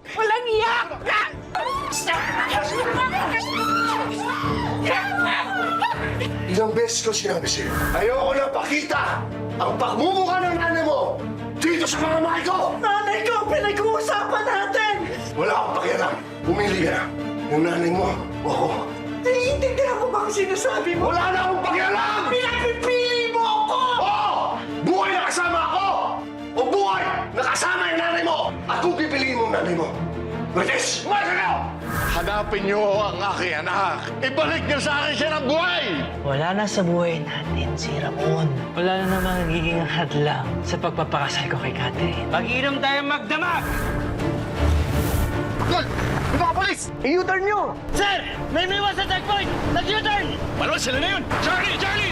Walang iyak ka! Ilang beses ko sinabi sa'yo, ayoko na pakita ang pagmumukha ng nanay mo dito sa mga mahal ko! Nanay ko, pinag-uusapan natin! Wala akong pakialam. Pumili ka na. Yung nanay mo o ako. Naiintindihan mo ba ang sinasabi mo? Wala na akong pakialam! Pinapipili mo ako! Oo! Buhay na kasama ako! O buhay na kasama kung pipiliin mo ang nanay mo, British, umalis ka na! Hanapin niyo ang aking anak. Ibalik niyo sa akin siya ng buhay! Wala na sa buhay natin si Ramon. Wala na namang nagiging hadlang sa pagpapakasal ko kay Catherine. Mag-inom tayo magdamag! Tol! Mga polis! I-U-turn nyo! Sir! May miwas sa checkpoint! Nag-U-turn! Ano sila na yun? Charlie! Charlie!